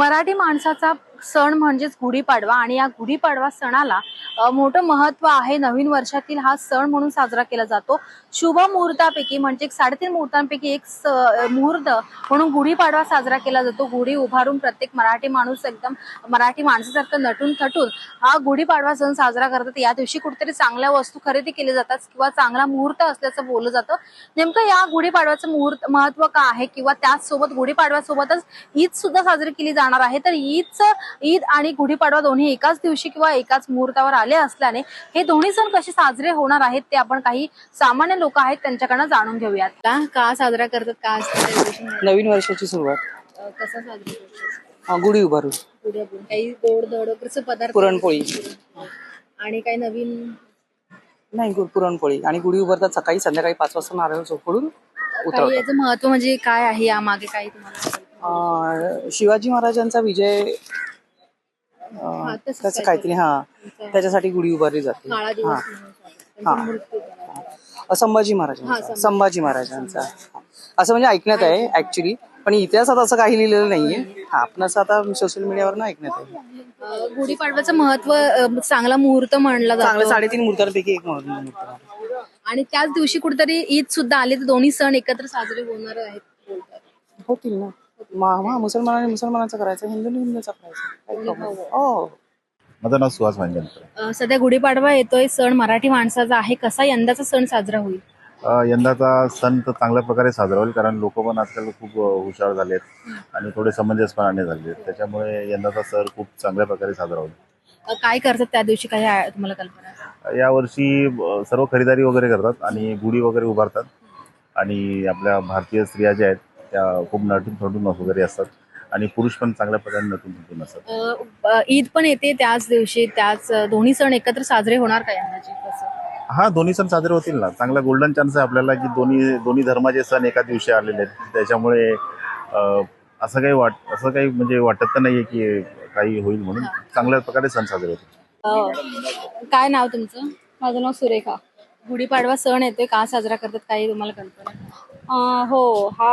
मराठी माणसाचा सण म्हणजेच गुढीपाडवा. आणि या गुढीपाडवा सणाला मोठं महत्त्व आहे. नवीन वर्षातील हा सण म्हणून साजरा केला जातो. शुभ मुहूर्तापैकी म्हणजे एक साडेतीन मुहूर्तांपैकी एक स- मुहूर्त म्हणून गुढीपाडवा साजरा केला जातो. गुढी उभारून प्रत्येक मराठी माणूस एकदम मराठी माणसासारखं नटून थटून हा गुढीपाडवा सण साजरा करतात. या दिवशी कुठेतरी चांगल्या वस्तू खरेदी केल्या जातात किंवा चांगला मुहूर्त असल्याचं बोललं जातं. नेमकं या गुढीपाडव्याचं मुहूर्त महत्त्व का आहे? किंवा त्याचसोबत गुढीपाडव्यासोबतच ईद सुद्धा साजरी केली जाणार आहे. तर ईदचं ईद आणि गुढीपाडवा दोन्ही एकाच दिवशी किंवा एकाच मुहूर्तावर आले असल्याने हे दोन्ही सण कसे साजरे होणार आहेत ते आपण काही सामान्य लोक आहेत त्यांच्याकडनं जाणून घेऊयात. का? का साजरा करतात? का? नवीन वर्षाची सुरुवात. अ, कसा साजरा करतात? हा, गुढी उभारून. काही गोड धड पदार्थ? पुरणपोळी. आणि काही नवीन? नाही पुरणपोळी. आणि गुढी उभारतात सकाळी संध्याकाळी पाच वाजता नारळ चोपडून उतरवतात. याचं महत्त्व म्हणजे काय आहे? यामागे काही तुम्हाला शिवाजी महाराजांचा विजय अं, हा, तसंच त्याचं काहीतरी. हा. त्याच्यासाठी गुढी उभारली जाते. काळा हा. दिवस म्हणून साजरा. त्यांचा मृत्यू झाला. अं, संभाजी महाराजांचा. संभाजी महाराजांचा. असं म्हणजे ऐकण्यात आहे ऍक्च्युली पण इतिहासात असं काही लिहिलेलं नाहीये. हा आपण असं आता सोशल मीडियावर ना ऐकण्यात आहे. अ, गुढीपाडव्याचं महत्त्व चांगला मुहूर्त मानला चांगलं जातो साडेतीन मुहूर्तांपैकी एक मुहूर्त. आणि त्याच दिवशी कुठेतरी ईद सुद्धा आली तर दोन्ही सण एकत्र साजरे होणार आहेत. बोलतात. होतील ना. मा मा- मुसलमानाने मुसलमानाचा करायचा हिंदूने हिंदूचा करायचा. नाही. हो. माझं नाव सुहास भांजनकर अ, सध्या गुढीपाडवा येतोय सण मराठी माणसाचा आहे. कसा यंदाचा सण साजरा होईल? अ, यंदाचा सण तर चांगल्या प्रकारे साजरा होईल कारण लोक पण आजकाल खूप अ, हुशार झालेत आणि थोडे समंजसपणाने झाले त्याच्यामुळे यंदाचा सण खूप चांगल्या प्रकारे साजरा होईल. अ, काय करतात त्या दिवशी? काही तुम्हाला कल्पना? आहे? यावर्षी अ, सर्व खरेदारी वगैरे करतात आणि गुढी वगैरे उभारतात. आणि आपल्या भारतीय स्त्रिया ज्या आहेत त्या खूप नटून थटून वगैरे असतात. आणि पुरुष पण चांगल्या प्रकारे नटून थटून असतात. ईद पण येते त्याच दिवशी. त्याच दोन्ही सण एकत्र साजरे होणार का यंदाचे कसं? हा दोन्ही सण साजरे होतील ना. चांगला गोल्डन चान्स आहे आपल्याला की दोन्ही दोन्ही धर्माचे सण एका दिवशी आलेले आहेत. त्याच्यामुळे असं काही वाट असं काही म्हणजे वाटत तर नाहीये की काही होईल म्हणून. चांगल्या प्रकारे सण साजरे होतील. काय नाव तुमचं? माझं नाव सुरेखा. गुढीपाडवा सण येतोय का साजरा करतात? काही तुम्हाला कल्पना हो हा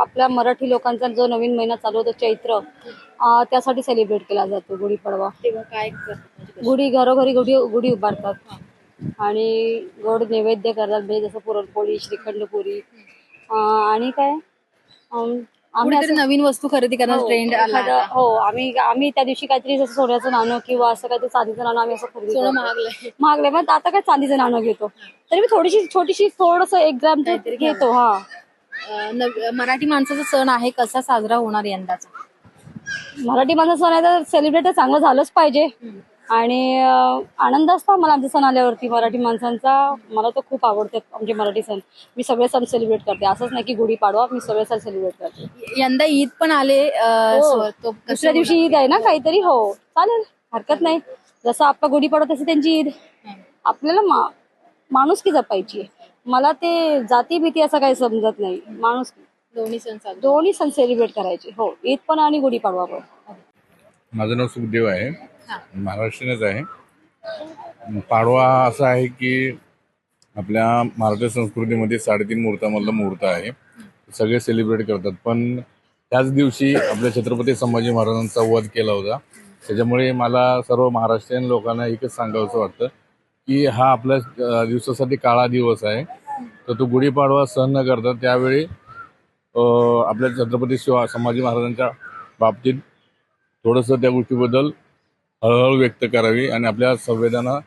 आपल्या मराठी लोकांचा जो नवीन महिना चालू होतो चैत्र अं, त्यासाठी सेलिब्रेट केला जातो गुढीपाडवा तेव्हा काय करतात? गुढी घरोघरी गुढी गुढी उभारतात. आणि गोड नैवेद्य करतात म्हणजे जसं पुरणपोळी श्रीखंड पुरी अं, आणि काय? अं, कुठेतरी नवीन वस्तू खरेदी करण्याचा हो, ट्रेंड आला एखादं- आता. हो आम्ही आम्ही त्या दिवशी काहीतरी जसं सोन्याचं नाणं किंवा असं काहीतरी चांदीचं नाणं आम्ही असं खरेदी सोनं करतो. महागलंय. महागले मग आता काय चांदीचं नाणं घेतो. तरी मी थोडीशी छोटीशी थोडस एक ग्रामचं घेतो हा. अ, नव- मराठी माणसाचा सण आहे कसा साजरा होणार यंदाचा? मराठी माणसं सण आहे तर सेलिब्रेट चांगलं झालंच पाहिजे. आणि आनंद असतो मला आमचा सण आल्यावरती. मराठी माणसांचा मला तर खूप आवडते आमचे मराठी सण. मी सगळे सण सेलिब्रेट करते. असंच नाही की गुढी पाडवा मी सगळे सण सेलिब्रेट करते. यंदा ईद पण आले हो. दुसऱ्या दिवशी ईद आहे ना काहीतरी? हो. चालेल. हरकत नाही. जसं आपला गुढी पाडवा तशी त्यांची ईद. आपल्याला मा माणुसकी जपायची. मला ते जाती भीती असं काही समजत नाही. माणुसकी दोन्ही सण दोन्ही सण सेलिब्रेट करायचे. हो. ईद पण आणि गुढीपाडवा पण. माझं नाव सुखदेव आहे. महाराष्ट्रीयनच आहे. पाडवा असा आहे की आपल्या महाराष्ट्र संस्कृतीमध्ये साडेतीन मुहूर्तामधला मुहूर्त आहे. सगळे सेलिब्रेट करतात. पण त्याच दिवशी आपल्या छत्रपती संभाजी महाराजांचा वध केला होता. त्याच्यामुळे मला सर्व महाराष्ट्रीयन लोकांना एकच सांगावंसं वाटतं की हा आपल्या दिवसासाठी काळा दिवस आहे. तर तो गुढीपाडवा सहन न करता त्यावेळी आपल्या छत्रपती शिवा संभाजी महाराजांच्या बाबतीत थोडंसं त्या गोष्टीबद्दल हळहळ व्यक्त करावी आणि आपल्या संवेदना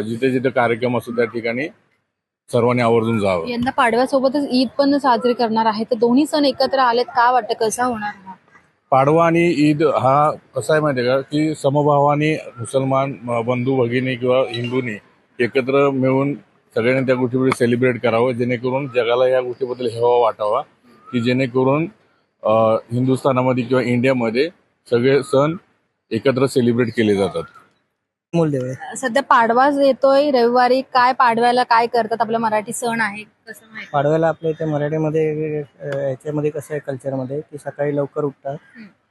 जिथे जिथे कार्यक्रम असतो त्या ठिकाणी सर्वांनी आवर्जून जावं. यंदा पाडव्यासोबतच ईद पण साजरी करणार आहे. तर दोन्ही सण एकत्र आलेत. का वाटतं? कसा होणार हा? पाडवा आणि ईद हा कसा आहे माहिती आहे का? की समभावाने मुसलमान म- बंधू भगिनी किंवा हिंदूंनी एकत्र मिळून सगळ्यांनी त्या गोष्टीबद्दल सेलिब्रेट करावं जेणेकरून जगाला या गोष्टीबद्दल हेवा वाटावा की जेणेकरून अं, हिंदुस्थानामध्ये किंवा इंडियामध्ये सगळे सण एकत्र सेलिब्रेट केले जातात. आहे सध्या पाडवा येतोय रविवारी काय पाडव्याला काय करतात? आपला मराठी सण आहे कसं माहिती? पाडव्याला आपल्या इथे मराठीमध्ये अ, याच्यामध्ये कसं आहे कल्चरमध्ये की सकाळी लवकर उठतात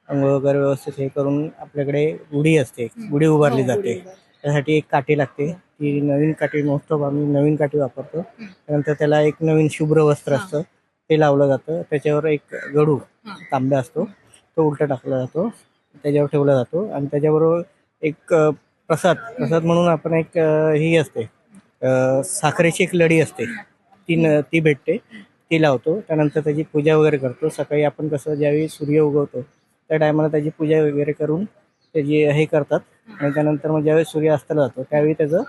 अंघोळ वगैरे व्यवस्थित हे करून आपल्याकडे गुढी असते गुढी उभारली जाते. त्यासाठी एक काठी लागते ती नवीन काठी मोस्ट ऑफ आम्ही नवीन काठी वापरतो. त्यानंतर त्याला एक नवीन शुभ्र वस्त्र असतं ते लावलं जातं. त्याच्यावर एक गडू तांब्या असतो तो उलटा टाकला जातो. त्याच्यावर ठेवला जातो. आणि त्याच्याबरोबर एक प्रसाद प्रसाद म्हणून आपण एक ही असते. साखरेची एक लढी असते. ती न ती भेटते. ती लावतो. त्यानंतर त्याची पूजा वगैरे करतो. सकाळी आपण कसं ज्यावेळी सूर्य उगवतो त्या टायमाला त्याची पूजा वगैरे करून त्याची हे करतात. आणि त्यानंतर मग ज्यावेळी सूर्य अस्ताला जातो त्यावेळी त्याचं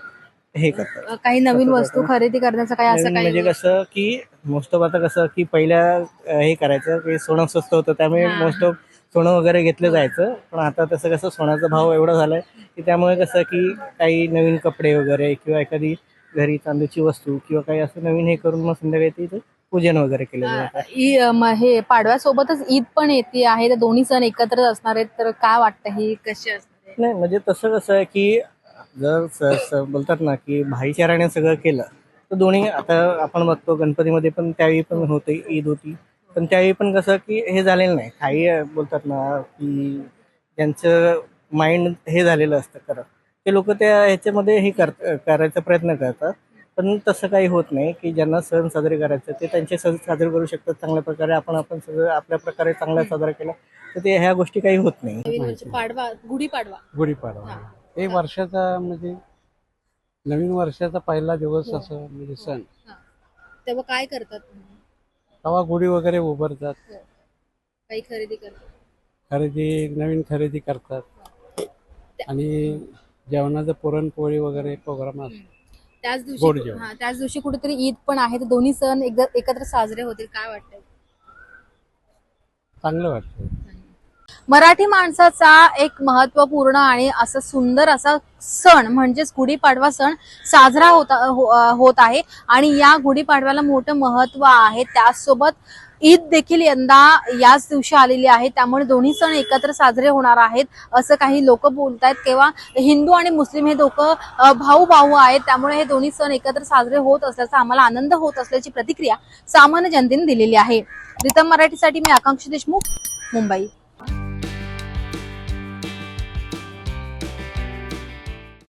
हे करतात. काही नवीन वस्तू? खरेदी करण्याचं काही असं म्हणजे कसं की मोस्ट ऑफ आता कसं की पहिल्या हे करायचं की सोनं स्वस्त होतं त्यामुळे. मोस्ट ऑफ सोनं वगैरे घेतलं जायचं पण आता तसं कसं सोन्याचा भाव एवढा झालाय की त्यामुळे कसं की काही नवीन कपडे वगैरे किंवा एखादी घरी चांदीची वस्तू किंवा काही असं नवीन हे करून मग संध्याकाळी तिथं पूजन वगैरे केलं जातं हे पाडव्यासोबतच ईद पण येते आहे तर दोन्ही सण एकत्र असणार आहेत तर काय वाटतं ही कशी असणार आहे? नाही म्हणजे तसं कसं आहे की जर बोलतात ना की भाईचाराने सगळं केलं तर दोन्ही आता आपण बघतो गणपतीमध्ये पण त्यावेळी पण होते ईद होती पण त्यावेळी पण कसं की हे झालेलं नाही. काही बोलतात ना की ज्यांचं माइंड हे झालेलं असतं खरं. ते लोक त्या ह्याच्यामध्ये हे कर करायचा प्रयत्न करतात. पण तसं काही होत नाही की ज्यांना सण साजरे करायचे ते त्यांचे सण साजरे करू शकतात चांगल्या प्रकारे. आपण आपण सगळं आपल्या प्रकारे चांगला साजरा केला तर ते ह्या गोष्टी काही होत नाही. पाडवा गुढीपाडवा गुढीपाडवा. हे. वर्षाचा म्हणजे नवीन वर्षाचा पहिला दिवस असं म्हणजे सण. तेव्हा काय करतात? तेव्हा गुढी वगैरे उभारतात. काही खरेदी करतात. खरेदी नवीन खरेदी करतात. आणि जेवणाचं पुरणपोळी वगैरे प्रोग्राम असतो. त्याच गोड दिवशी जेवण. हा त्याच दिवशी कुठेतरी ईद पण आहे तर दोन्ही सण एक- एकत्र साजरे होतील. काय वाटतंय? चांगलं वाटतं मराठी माणसाचा एक महत्त्वपूर्ण आणि असं सुंदर असा सण म्हणजेच गुढीपाडवा सण साजरा होता हो- होत आहे. आणि या गुढीपाडव्याला मोठं महत्त्व आहे. त्याचसोबत ईद देखील यंदा याच दिवशी आलेली आहे. त्यामुळे दोन्ही सण एकत्र साजरे होणार आहेत असं काही लोक बोलत आहेत किंवा हिंदू आणि मुस्लिम हे दोघं भाऊ भाऊ आहेत. त्यामुळे हे दोन्ही सण एकत्र साजरे होत असल्याचा आम्हाला आनंद होत असल्याची प्रतिक्रिया सामान्य जनतेने दिलेली आहे. रितम मराठीसाठी मी आकांक्षी देशमुख मुंबई.